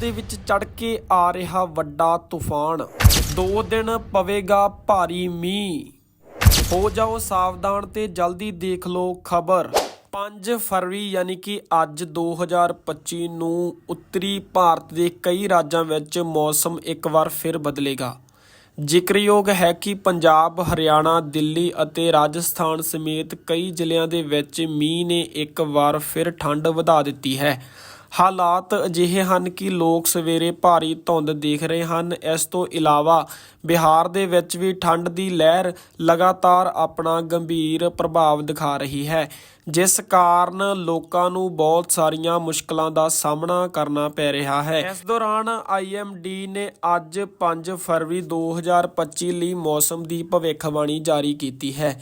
ਦੇ ਵਿੱਚ ਚੜ ਕੇ ਆ ਰਿਹਾ ਵੱਡਾ ਤੂਫਾਨ। ਦੋ ਦਿਨ ਪਵੇਗਾ ਭਾਰੀ ਮੀਂਹ। ਹੋ ਜਾਓ ਸਾਵਧਾਨ ਤੇ ਜਲਦੀ ਦੇਖ ਲਓ ਖਬਰ। 5 ਫਰਵਰੀ ਯਾਨੀ ਕਿ ਅੱਜ 2025 ਨੂੰ ਉੱਤਰੀ ਭਾਰਤ ਦੇ ਕਈ ਰਾਜਾਂ ਵਿੱਚ ਮੌਸਮ ਇੱਕ ਵਾਰ ਫਿਰ ਬਦਲੇਗਾ। ਜ਼ਿਕਰਯੋਗ ਹੈ ਕਿ ਪੰਜਾਬ, ਹਰਿਆਣਾ, ਦਿੱਲੀ ਅਤੇ ਰਾਜਸਥਾਨ ਸਮੇਤ ਕਈ ਜ਼ਿਲ੍ਹਿਆਂ ਦੇ ਵਿੱਚ ਮੀਂਹ ਨੇ ਇੱਕ ਵਾਰ ਫਿਰ ਠੰਡ ਵਧਾ ਦਿੱਤੀ ਹੈ। ਹਾਲਾਤ ਅਜਿਹੇ ਹਨ ਕਿ ਲੋਕ ਸਵੇਰੇ ਭਾਰੀ ਧੁੰਦ ਦੇਖ ਰਹੇ ਹਨ। ਇਸ ਤੋਂ ਇਲਾਵਾ ਬਿਹਾਰ ਦੇ ਵਿੱਚ ਵੀ ਠੰਡ ਦੀ ਲਹਿਰ ਲਗਾਤਾਰ ਆਪਣਾ ਗੰਭੀਰ ਪ੍ਰਭਾਵ ਦਿਖਾ ਰਹੀ ਹੈ, ਜਿਸ ਕਾਰਨ ਲੋਕਾਂ ਨੂੰ ਬਹੁਤ ਸਾਰੀਆਂ ਮੁਸ਼ਕਲਾਂ ਦਾ ਸਾਹਮਣਾ ਕਰਨਾ ਪੈ ਰਿਹਾ ਹੈ। ਇਸ ਦੌਰਾਨ ਆਈਐਮਡੀ ਨੇ ਅੱਜ 5 ਫਰਵਰੀ 2025 ਲਈ ਮੌਸਮ ਦੀ ਭਵਿੱਖਬਾਣੀ ਜਾਰੀ ਕੀਤੀ ਹੈ।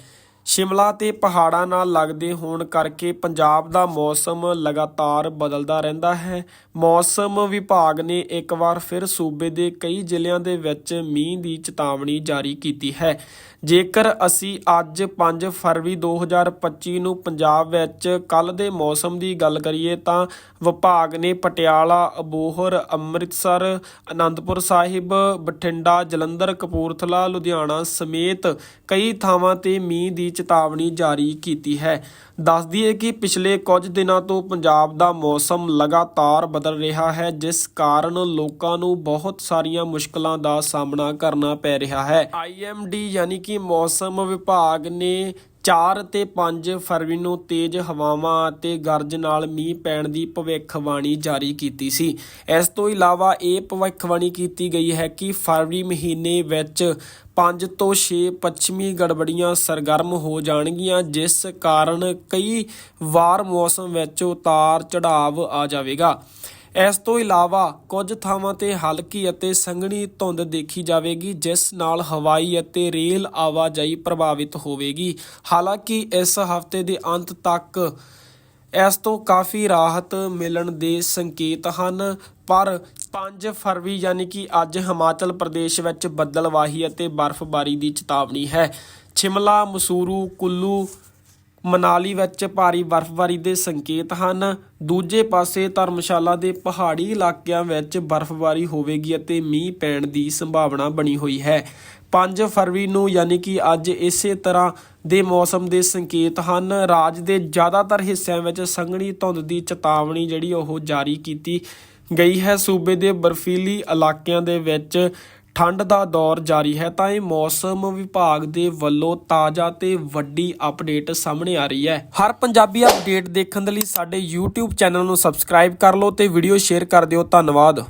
ਸ਼ਿਮਲਾ ਤੇ ਪਹਾੜਾਂ ਨਾਲ ਲੱਗਦੇ ਹੋਣ ਕਰਕੇ ਪੰਜਾਬ ਦਾ ਮੌਸਮ ਲਗਾਤਾਰ ਬਦਲਦਾ ਰਹਿੰਦਾ ਹੈ। ਮੌਸਮ ਵਿਭਾਗ ਨੇ ਇੱਕ ਵਾਰ ਫਿਰ ਸੂਬੇ ਦੇ ਕਈ ਜ਼ਿਲ੍ਹਿਆਂ ਦੇ ਵਿੱਚ ਮੀਂਹ ਦੀ ਚੇਤਾਵਨੀ ਜਾਰੀ ਕੀਤੀ ਹੈ। ਜੇਕਰ ਅਸੀਂ ਅੱਜ 5 ਫਰਵਰੀ 2025 ਨੂੰ ਪੰਜਾਬ ਵਿੱਚ ਕੱਲ ਦੇ ਮੌਸਮ ਦੀ ਗੱਲ ਕਰੀਏ ਤਾਂ ਵਿਭਾਗ ਨੇ ਪਟਿਆਲਾ, ਅਬੋਹਰ, ਅੰਮ੍ਰਿਤਸਰ, ਅਨੰਦਪੁਰ ਸਾਹਿਬ, ਬਠਿੰਡਾ, ਜਲੰਧਰ, ਕਪੂਰਥਲਾ, ਲੁਧਿਆਣਾ ਸਮੇਤ ਕਈ ਥਾਵਾਂ ਤੇ ਮੀਂਹ ਦੀ ਚੇਤਾਵਨੀ ਜਾਰੀ ਕੀਤੀ ਹੈ। ਦੱਸ ਦਈਏ ਕਿ ਪਿਛਲੇ ਕੁਝ ਦਿਨਾਂ ਤੋਂ ਪੰਜਾਬ ਦਾ ਮੌਸਮ ਲਗਾਤਾਰ ਬਦਲ ਰਿਹਾ ਹੈ, ਜਿਸ ਕਾਰਨ ਲੋਕਾਂ ਨੂੰ ਬਹੁਤ ਸਾਰੀਆਂ ਮੁਸ਼ਕਲਾਂ ਦਾ ਸਾਹਮਣਾ ਕਰਨਾ ਪੈ ਰਿਹਾ ਹੈ। ਆਈਐਮਡੀ ਯਾਨੀ ਕਿ ਮੌਸਮ ਵਿਭਾਗ ਨੇ 4 ਅਤੇ 5 ਫਰਵਰੀ ਨੂੰ ਤੇਜ਼ ਹਵਾਵਾਂ ਅਤੇ ਗਰਜ ਨਾਲ ਮੀਂਹ ਪੈਣ ਦੀ ਭਵਿੱਖਬਾਣੀ ਜਾਰੀ ਕੀਤੀ ਸੀ। ਇਸ ਤੋਂ ਇਲਾਵਾ ਇਹ ਭਵਿੱਖਬਾਣੀ ਕੀਤੀ ਗਈ ਹੈ ਕਿ ਫਰਵਰੀ ਮਹੀਨੇ ਵਿੱਚ 5 ਤੋਂ 6 ਪੱਛਮੀ ਗੜਬੜੀਆਂ ਸਰਗਰਮ ਹੋ ਜਾਣਗੀਆਂ, ਜਿਸ ਕਾਰਨ ਕਈ ਵਾਰ ਮੌਸਮ ਵਿੱਚ ਉਤਾਰ ਚੜਾਵ ਆ ਜਾਵੇਗਾ। ਇਸ ਤੋਂ ਇਲਾਵਾ ਕੁਝ ਥਾਵਾਂ ਤੇ ਹਲਕੀ ਅਤੇ ਸੰਘਣੀ ਧੁੰਦ ਦੇਖੀ ਜਾਵੇਗੀ, ਜਿਸ ਨਾਲ ਹਵਾਈ ਅਤੇ ਰੇਲ ਆਵਾਜਾਈ ਪ੍ਰਭਾਵਿਤ ਹੋਵੇਗੀ। ਹਾਲਾਂਕਿ ਇਸ ਹਫ਼ਤੇ ਦੇ ਅੰਤ ਤੱਕ ਇਸ ਤੋਂ ਕਾਫੀ ਰਾਹਤ ਮਿਲਣ ਦੇ ਸੰਕੇਤ ਹਨ, ਪਰ 5 ਫਰਵਰੀ ਯਾਨੀ ਕਿ ਅੱਜ ਹਿਮਾਚਲ ਪ੍ਰਦੇਸ਼ ਵਿੱਚ ਬੱਦਲਵਾਹੀ ਅਤੇ ਬਰਫ਼ਬਾਰੀ ਦੀ ਚੇਤਾਵਨੀ ਹੈ। ਸ਼ਿਮਲਾ, ਮਸੂਰੂ, ਕੁੱਲੂ ਮਨਾਲੀ ਵਿੱਚ ਭਾਰੀ ਬਰਫ਼ਬਾਰੀ ਦੇ ਸੰਕੇਤ ਹਨ। ਦੂਜੇ ਪਾਸੇ ਧਰਮਸ਼ਾਲਾ ਦੇ ਪਹਾੜੀ ਇਲਾਕਿਆਂ ਵਿੱਚ ਬਰਫ਼ਬਾਰੀ ਹੋਵੇਗੀ ਅਤੇ ਮੀਂਹ ਪੈਣ ਦੀ ਸੰਭਾਵਨਾ ਬਣੀ ਹੋਈ ਹੈ। 5 ਫਰਵਰੀ ਨੂੰ ਯਾਨੀ ਕਿ ਅੱਜ ਇਸੇ ਤਰ੍ਹਾਂ ਦੇ ਮੌਸਮ ਦੇ ਸੰਕੇਤ ਹਨ। ਰਾਜ ਦੇ ਜ਼ਿਆਦਾਤਰ ਹਿੱਸਿਆਂ ਵਿੱਚ ਸੰਘਣੀ ਧੁੰਦ ਦੀ ਚੇਤਾਵਨੀ ਜਿਹੜੀ ਉਹ ਜਾਰੀ ਕੀਤੀ ਗਈ ਹੈ। ਸੂਬੇ ਦੇ ਬਰਫੀਲੀ ਇਲਾਕਿਆਂ ਦੇ ਵਿੱਚ ਠੰਡ ਦਾ ਦੌਰ ਜਾਰੀ ਹੈ, ਤਾਂ ਇਹ ਮੌਸਮ ਵਿਭਾਗ ਦੇ ਵੱਲੋਂ ਤਾਜ਼ਾ ਤੇ ਵੱਡੀ ਅਪਡੇਟ ਸਾਹਮਣੇ ਆ ਰਹੀ ਹੈ। ਹਰ ਪੰਜਾਬੀ ਅਪਡੇਟ ਦੇਖਣ ਦੇ ਲਈ ਸਾਡੇ YouTube ਚੈਨਲ ਨੂੰ ਸਬਸਕ੍ਰਾਈਬ ਕਰ ਲਓ ਤੇ ਵੀਡੀਓ ਸ਼ੇਅਰ ਕਰ ਦਿਓ। ਧੰਨਵਾਦ।